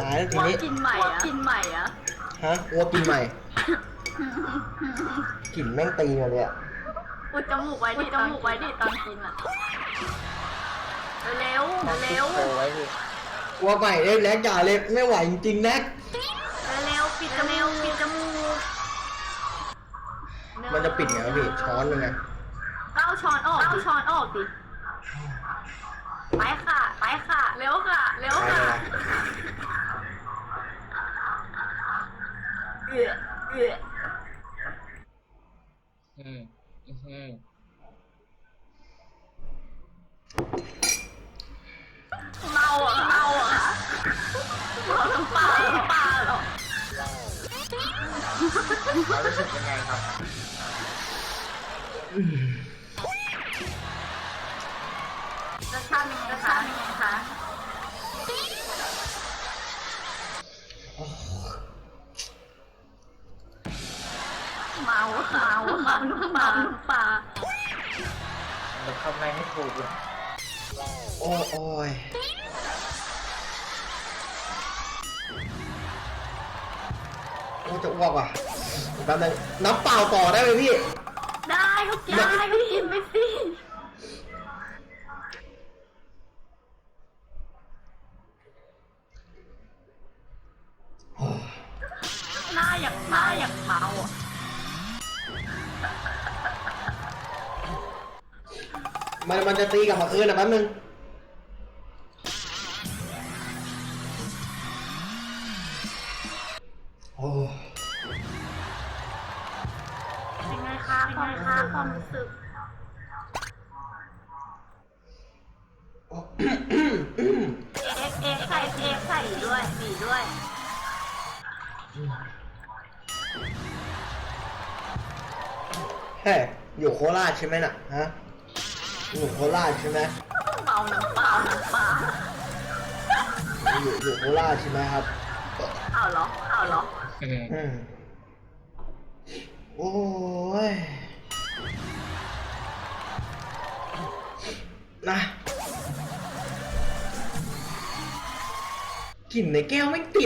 ตายแล้วทีว่านี้กินใหม่อะกินใหม่อะฮะวัวกินใหม่กลิ่นแม่งตีมาเลยอะอุดจมูกไว้ดิจมูกไว้ดิตอนกินอะเร็วๆเร็วโชว์ไว้พี่วัวใหม่เล็กแล็กอย่าเลยไม่ไหวจริงๆแน็กๆเร็วๆปิดจมูกปิดจมูกมันจะปิดไงวะพี่ช้อนยังไงก็เอาช้อนออกเอาช้อนออกดิไปค่ะ ไปค่ะ เร็วค่ะ เร็ว ใช่ ค่ะ ไหม เอืมอืมเมาอะเมาอะเมาน้ำปลาน้ำปลาหรอเขารู้สึกยังไงครับ รสชาติเป็นไงคะเป็นไงคะ เมาเมาเมาน้ำปลาน้ำปลามันทำอะไรไม่ถูกเลยโอ้โอ้ยโอ้จะอ้วกว่ะแป๊บนึงน้ำเปล่าต่อได้ไหมพี่ ได้ก็ได้ก็กินไปสิหน้าอย่างหน้าอย่างเมาอะ มันมันจะตีกลับมาคืนนะแป๊บนึง โอ้เป็นไงคะความคะความรู้สึกเอ็กเอ็กใส่เอ็กใส่ด้วยสีด้วย แฮ่อยู่โคราชใช่ไหมน่ะฮะอยู่โคราชใช่ไหมเมาน้ำปลาน้ำปลาอยู่อยู่โคราชใช่ไหมครับเอาเหรอเอาเหรออืมอืมโอ้ยนะกลิ่นในแก้วไม่ติด